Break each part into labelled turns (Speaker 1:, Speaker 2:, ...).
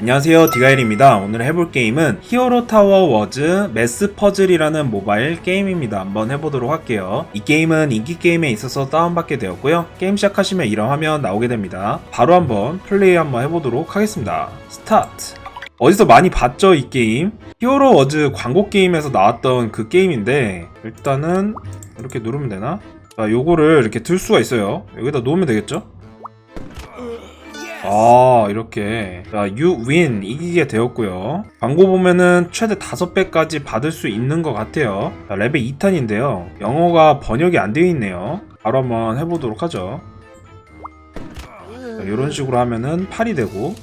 Speaker 1: 안녕하세요 디가일입니다. 오늘 해볼 게임은 히어로 타워 워즈 메스 퍼즐이라는 모바일 게임입니다. 한번 해보도록 할게요. 이 게임은 인기 게임에 있어서 다운받게 되었고요. 게임 시작하시면 이런 화면 나오게 됩니다. 바로 한번 플레이 한번 해보도록 하겠습니다. 스타트! 어디서 많이 봤죠 이 게임? 히어로 워즈 광고 게임에서 나왔던 그 게임인데 일단은 이렇게 누르면 되나? 자 요거를 이렇게 들 수가 있어요. 여기다 놓으면 되겠죠? 아 이렇게. 자, you win 이기게 되었고요. 광고 보면은 최대 5배까지 받을 수 있는 것 같아요. 자, 레벨 2탄인데요. 영어가 번역이 안 되어 있네요. 바로 한번 해보도록 하죠. 자, 이런 식으로 하면은 8이 되고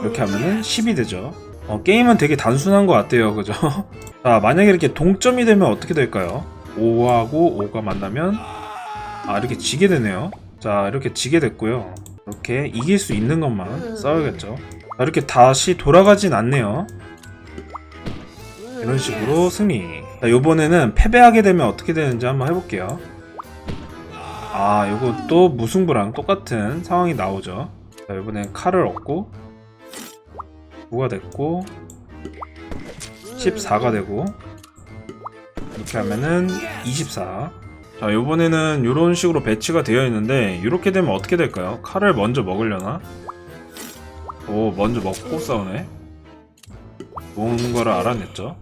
Speaker 1: 이렇게 하면은 10이 되죠. 어, 게임은 되게 단순한 것 같아요. 그죠? 자 만약에 이렇게 동점이 되면 어떻게 될까요? 5하고 5가 만나면 아 이렇게 지게 되네요. 자 이렇게 지게 됐고요 이렇게 이길 수 있는 것만 싸워야겠죠. 자, 이렇게 다시 돌아가진 않네요. 이런 식으로 승리. 자, 요번에는 패배하게 되면 어떻게 되는지 한번 해볼게요. 아, 요것도 무승부랑 똑같은 상황이 나오죠. 자, 이번엔 칼을 얻고 9가 됐고 14가 되고 이렇게 하면은 24 자 요번에는 이런 식으로 배치가 되어 있는데 이렇게 되면 어떻게 될까요? 칼을 먼저 먹으려나? 오 먼저 먹고 싸우네. 뭔가를 알아냈죠?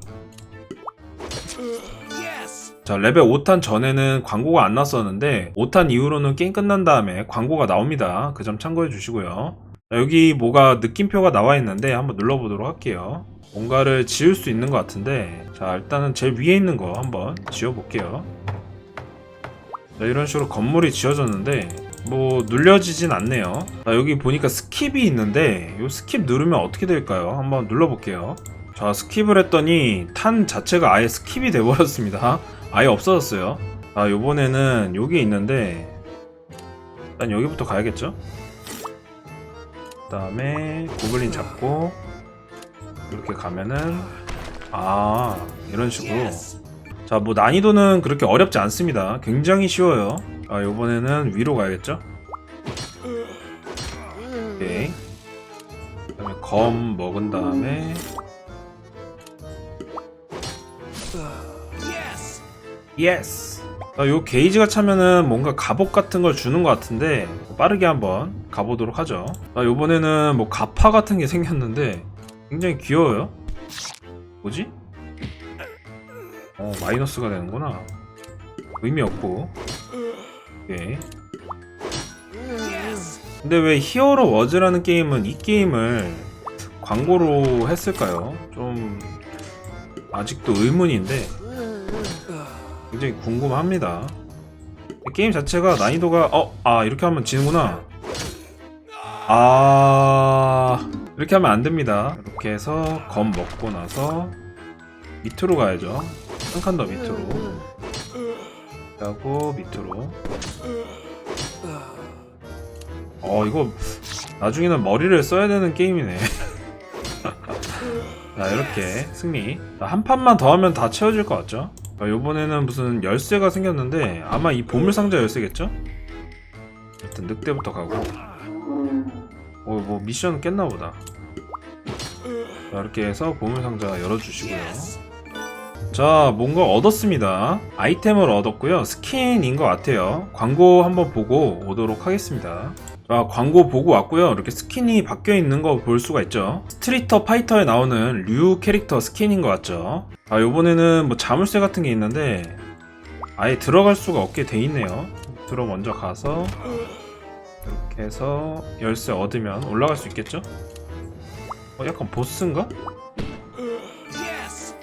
Speaker 1: 자 레벨 5탄 전에는 광고가 안 났었는데 5탄 이후로는 게임 끝난 다음에 광고가 나옵니다. 그 점 참고해 주시고요. 자, 여기 뭐가 느낌표가 나와 있는데 한번 눌러보도록 할게요. 뭔가를 지을 수 있는 것 같은데 자 일단은 제일 위에 있는 거 한번 지어볼게요 자, 이런 식으로 건물이 지어졌는데 뭐 눌려지진 않네요. 자, 여기 보니까 스킵이 있는데 이 스킵 누르면 어떻게 될까요? 한번 눌러볼게요. 자 스킵을 했더니 탄 자체가 아예 스킵이 돼버렸습니다. 아예 없어졌어요. 아 요번에는 여기 있는데 일단 여기부터 가야겠죠? 그 다음에 고블린 잡고 이렇게 가면은 아 이런 식으로 자, 뭐 난이도는 그렇게 어렵지 않습니다. 굉장히 쉬워요. 아, 요번에는 위로 가야겠죠? 오케이. 그다음에 검 먹은 다음에 예스. 자, 요 게이지가 차면은 뭔가 갑옷 같은 걸 주는 것 같은데 빠르게 한번 가보도록 하죠. 자, 요번에는 뭐 가파 같은 게 생겼는데 굉장히 귀여워요. 뭐지? 어 마이너스가 되는구나. 의미 없고. 오케이 근데 왜 히어로 워즈라는 게임은 이 게임을 광고로 했을까요? 좀 아직도 의문인데 굉장히 궁금합니다. 게임 자체가 난이도가 어? 아 이렇게 하면 지는구나. 아 이렇게 하면 안 됩니다. 이렇게 해서 검 먹고 나서 밑으로 가야죠 한 칸 더 밑으로. 하고 밑으로. 어 이거 나중에는 머리를 써야 되는 게임이네. 자 이렇게 승리. 자, 한 판만 더 하면 다 채워질 것 같죠? 자, 요번에는 무슨 열쇠가 생겼는데 아마 이 보물상자 열쇠겠죠? 일단 늑대부터 가고. 어 뭐 미션 깼나보다. 자 이렇게 해서 보물상자 열어주시고요 자, 뭔가 얻었습니다. 아이템을 얻었고요. 스킨인 것 같아요. 광고 한번 보고 오도록 하겠습니다. 자, 광고 보고 왔고요. 이렇게 스킨이 바뀌어 있는 거 볼 수가 있죠. 스트리터 파이터에 나오는 류 캐릭터 스킨인 것 같죠. 아, 요번에는 뭐 자물쇠 같은 게 있는데 아예 들어갈 수가 없게 돼 있네요. 들어 먼저 가서 이렇게 해서 열쇠 얻으면 올라갈 수 있겠죠? 어, 약간 보스인가?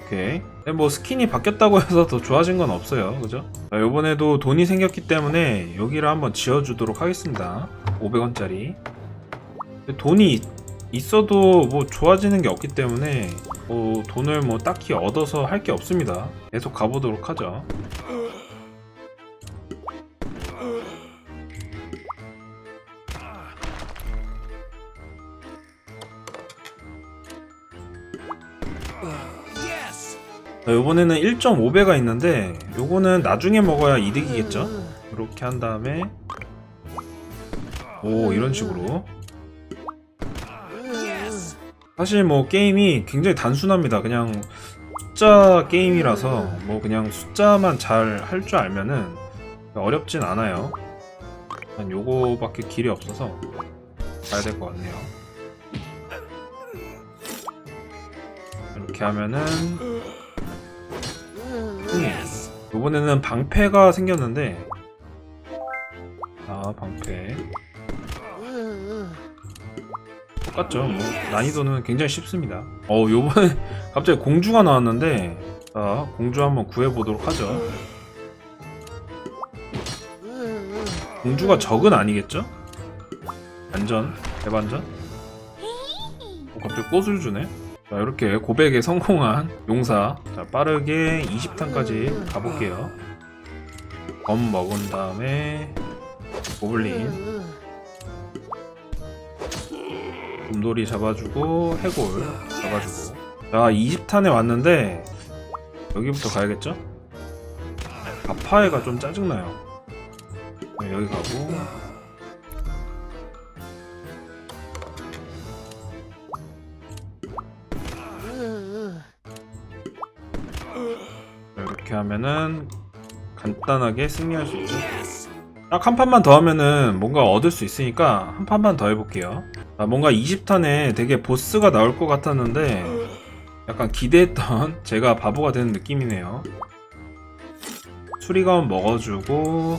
Speaker 1: 오케이. 뭐 스킨이 바뀌었다고 해서 더 좋아진 건 없어요. 그죠? 자, 요번에도 돈이 생겼기 때문에 여기를 한번 지어주도록 하겠습니다. 500원짜리. 돈이 있어도 뭐 좋아지는 게 없기 때문에 뭐 돈을 뭐 딱히 얻어서 할 게 없습니다. 계속 가보도록 하죠. 요번에는 1.5배가 있는데 요거는 나중에 먹어야 이득이겠죠? 이렇게 한 다음에 오 이런 식으로 사실 뭐 게임이 굉장히 단순합니다. 그냥 숫자 게임이라서 뭐 그냥 숫자만 잘 할 줄 알면은 어렵진 않아요. 난 요거밖에 길이 없어서 가야 될 것 같네요. 이렇게 하면은 음, 이번에는 방패가 생겼는데. 아 방패. 똑같죠. 뭐 난이도는 굉장히 쉽습니다. 어 요번에 갑자기 공주가 나왔는데. 자 공주 한번 구해보도록 하죠. 공주가 적은 아니겠죠? 완전? 대반전? 어, 갑자기 꽃을 주네 자 이렇게 고백에 성공한 용사. 자 빠르게 20탄까지 가볼게요. 검 먹은 다음에 고블린. 곰돌이 잡아주고 해골 잡아주고. 자 20탄에 왔는데 여기부터 가야겠죠? 아파해가 좀 짜증나요. 네, 여기 가고 이렇게 하면은 간단하게 승리할 수 있죠 딱 한 판만 더 하면은 뭔가 얻을 수 있으니까 한 판만 더 해볼게요. 아, 뭔가 20탄에 되게 보스가 나올 것 같았는데 약간 기대했던 제가 바보가 되는 느낌이네요. 수리검 먹어주고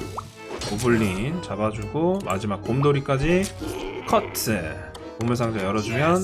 Speaker 1: 고블린 잡아주고 마지막 곰돌이까지 커트 보물 상자 열어주면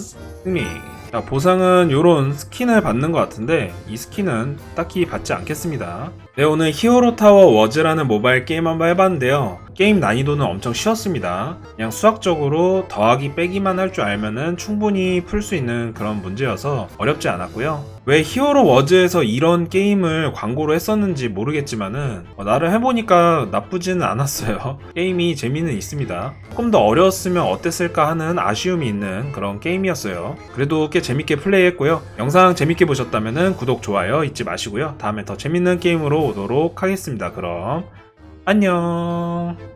Speaker 1: 승리. 자, 보상은 요런 스킨을 받는 것 같은데 이 스킨은 딱히 받지 않겠습니다. 네 오늘 히어로 타워 워즈라는 모바일 게임 한번 해봤는데요 게임 난이도는 엄청 쉬웠습니다. 그냥 수학적으로 더하기 빼기만 할 줄 알면은 충분히 풀 수 있는 그런 문제여서 어렵지 않았고요. 왜 히어로 워즈에서 이런 게임을 광고로 했었는지 모르겠지만은 어, 나를 해보니까 나쁘지는 않았어요. 게임이 재미는 있습니다. 조금 더 어려웠으면 어땠을까 하는 아쉬움이 있는 그런 게임이었어요. 그래도 꽤 재밌게 플레이했고요. 영상 재밌게 보셨다면 구독 좋아요 잊지 마시고요. 다음에 더 재밌는 게임으로 오도록 하겠습니다 그럼 안녕